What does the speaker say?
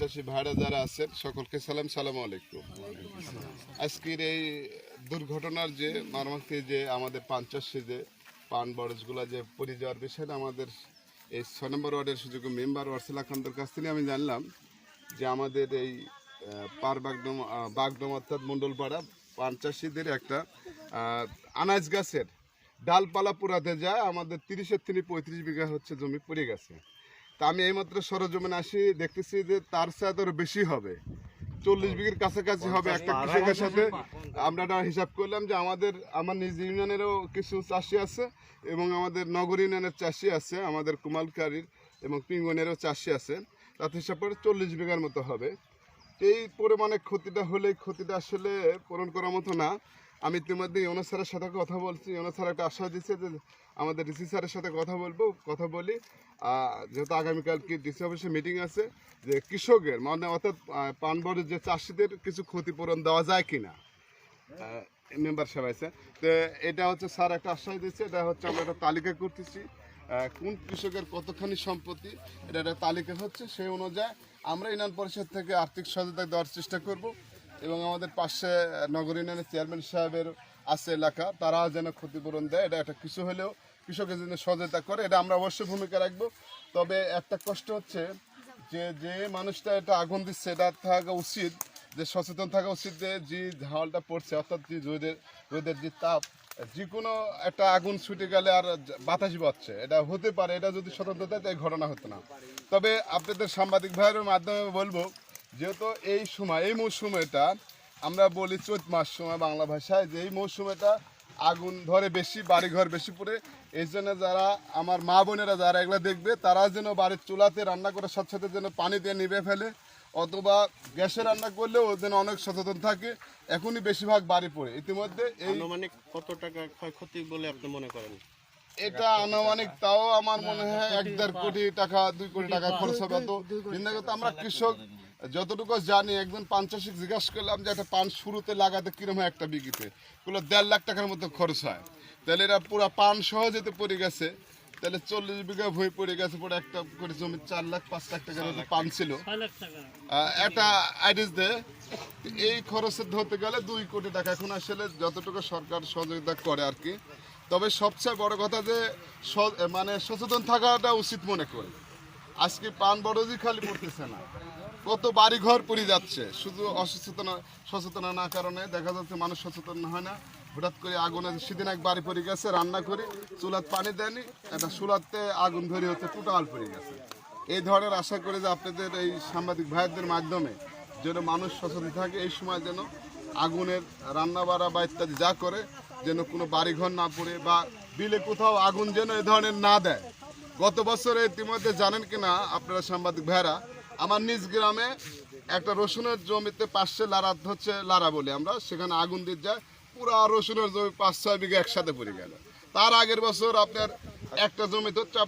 চাষি ভাইরা যারা আছেন, সকলকে সালাম সালাম আলাইকুম। আজকের এই দুর্ঘটনার যে মর্মান্তে যে আমাদের পান চাষে যে পান বরজগুলা যে পড়ে যাওয়ার বিষয়টা আমাদের এই ছয় নম্বর ওয়ার্ডের সুযোগ মেম্বার ওয়ার্সেলা খানদের কাছ থেকে আমি জানলাম যে আমাদের এই পার বাগডম বাগডম অর্থাৎ মণ্ডলপাড়া পান একটা আনাজ গাছের ডালপালা পুরাতে যায়, আমাদের তিরিশের থেকে পঁয়ত্রিশ বিঘা হচ্ছে জমি পড়ে গেছে। তা আমি এইমাত্র সরজমিনে আসি দেখতেছি যে তার সাথে আরও বেশি হবে। চল্লিশ বিঘির কাছাকাছি হবে একটা কৃষকের সাথে। আমরা হিসাব করলাম যে আমাদের আমার নিজ ইউনিয়নেরও কিছু চাষি আছে এবং আমাদের নগর ইউনিয়নের চাষি আছে আমাদের কুমালকারীর এবং পিঙ্গনেরও চাষি আছে। তাতে হিসাব করে চল্লিশ বিঘার মতো হবে। এই পরিমাণে ক্ষতিটা হলে ক্ষতিটা আসলে পূরণ করার মতো না। আমি ইতিমধ্যে ইউনো স্যারের সাথে কথা বলছি ইউনো স্যার একটা আশ্বাস দিচ্ছে যে আমাদের ডিসি স্যারের সাথে কথা বলব, কথা বলি। যেহেতু আগামীকাল কি ডিসি অফিসে মিটিং আছে, যে কৃষকের মানে অর্থাৎ পানবরের যে চাষিদের কিছু ক্ষতিপূরণ দেওয়া যায় কিনা। মেম্বার সাহেব আছে। তো এটা হচ্ছে স্যার একটা আশ্বাস দিচ্ছে, এটা হচ্ছে আমরা একটা তালিকা করতেছি। কোন কৃষকের কতখানি সম্পত্তি, এটা একটা তালিকা হচ্ছে, সেই অনুযায়ী আমরা ইউনিয়ন পরিষদ থেকে আর্থিক সহায়তা দেওয়ার চেষ্টা করব। এবং আমাদের পাশে নগর ইউনিয়নের চেয়ারম্যান সাহেবের আছে এলাকা, তারা যেন ক্ষতিপূরণ দেয়, এটা একটা কিছু হলেও কৃষকের জন্য সহায়তা করে, এটা আমরা অবশ্যই ভূমিকা রাখব। তবে একটা কষ্ট হচ্ছে যে যে মানুষটা এটা আগুন দিচ্ছে, এটা থাকা উচিত যে, সচেতন থাকা উচিত যে যে ঝালটা পড়ছে, অর্থাৎ যে রোদের রোদের যে তাপ, যে কোনো একটা আগুন ছুটে গেলে আর বাতাস বাচ্ছে এটা হতে পারে, এটা যদি থাকে এই ঘটনা হতো না। তবে আপনাদের সাংবাদিক ভাইয়ের মাধ্যমে বলব যেহেতু এই সময় এই মৌসুমেটা আমরা বলি চৈত মাস সময় বাংলা ভাষায় যে এই মৌসুমেটা আগুন ধরে বেশি বাড়িঘর বেশি পড়ে। এই জন্য যারা আমার মা বোনেরা যারা এগুলো দেখবে তারা যেন বাড়ির চুলাতে রান্না করার সাথে সাথে যেন পানি দিয়ে নিভে ফেলে অথবা গ্যাসে রান্না করলেও যেন অনেক সচেতন থাকে। এখনই বেশিরভাগ বাড়ি পড়ে। ইতিমধ্যে এই আনুমানিক কত টাকা ক্ষয়ক্ষতি বলে আপনি মনে করেন? এটা আনুমানিক তাও আমার মনে হয় এক দেড় কোটি টাকা দুই কোটি টাকা খরচ হবে। তো আমরা কৃষক যতটুকু জানি একজন পান চাষি জিজ্ঞাসা করলাম যে একটা পান শুরুতে লাগাতে কিরম হয় একটা বিঘিতে? ওগুলো দেড় লাখ টাকার মতো খরচ হয়। তাহলে এরা পুরো পান সহ যেতে পড়ে গেছে তাহলে চল্লিশ বিঘা ভই পড়ে গেছে পরে একটা করে জমি চার লাখ পাঁচ লাখ টাকার মতো পান ছিল। একটা আইডিস দে। এই খরচের ধরতে গেলে দুই কোটি টাকা। এখন আসলে যতটুকু সরকার সহযোগিতা করে আর কি। তবে সবচেয়ে বড় কথা যে মানে সচেতন থাকাটা উচিত মনে করি। আজকে পান বড়জি খালি পড়তেছে না। কত বাড়ি ঘর পড়ে যাচ্ছে। শুধু অসচেতন, সচেতন না কারণে দেখা যাচ্ছে মানুষ সচেতন হয় না। হঠাৎ করে আগুনে সেদিন এক বাড়ি পড়ে গেছে, রান্না করে চুলাত পানি দেয়নি, একটা চুলাতে আগুন ধরে হচ্ছে, টোটাল পড়ে গেছে। এই ধরনের আশা করি যে আপনাদের এই সাংবাদিক ভাইদের মাধ্যমে যেন মানুষ সচেতন থাকে, এই সময় যেন আগুনের রান্না বাড়া বা ইত্যাদি যা করে, যেন কোনো বাড়িঘর না পড়ে বা বিলে কোথাও আগুন যেন এ ধরনের না দেয়। গত বছরে ইতিমধ্যে জানেন কিনা আপনারা সাংবাদিক ভাইরা আমার নিজ গ্রামে একটা রসুনের জমিতে পাশে লারা হচ্ছে লারা বলি আমরা, সেখানে আগুন দিয়ে যায়, পুরো রসুনের জমি পাঁচ ছয় বিঘা একসাথে পড়ে গেল। তার আগের বছর আপনার একটা জমিতে হচ্ছে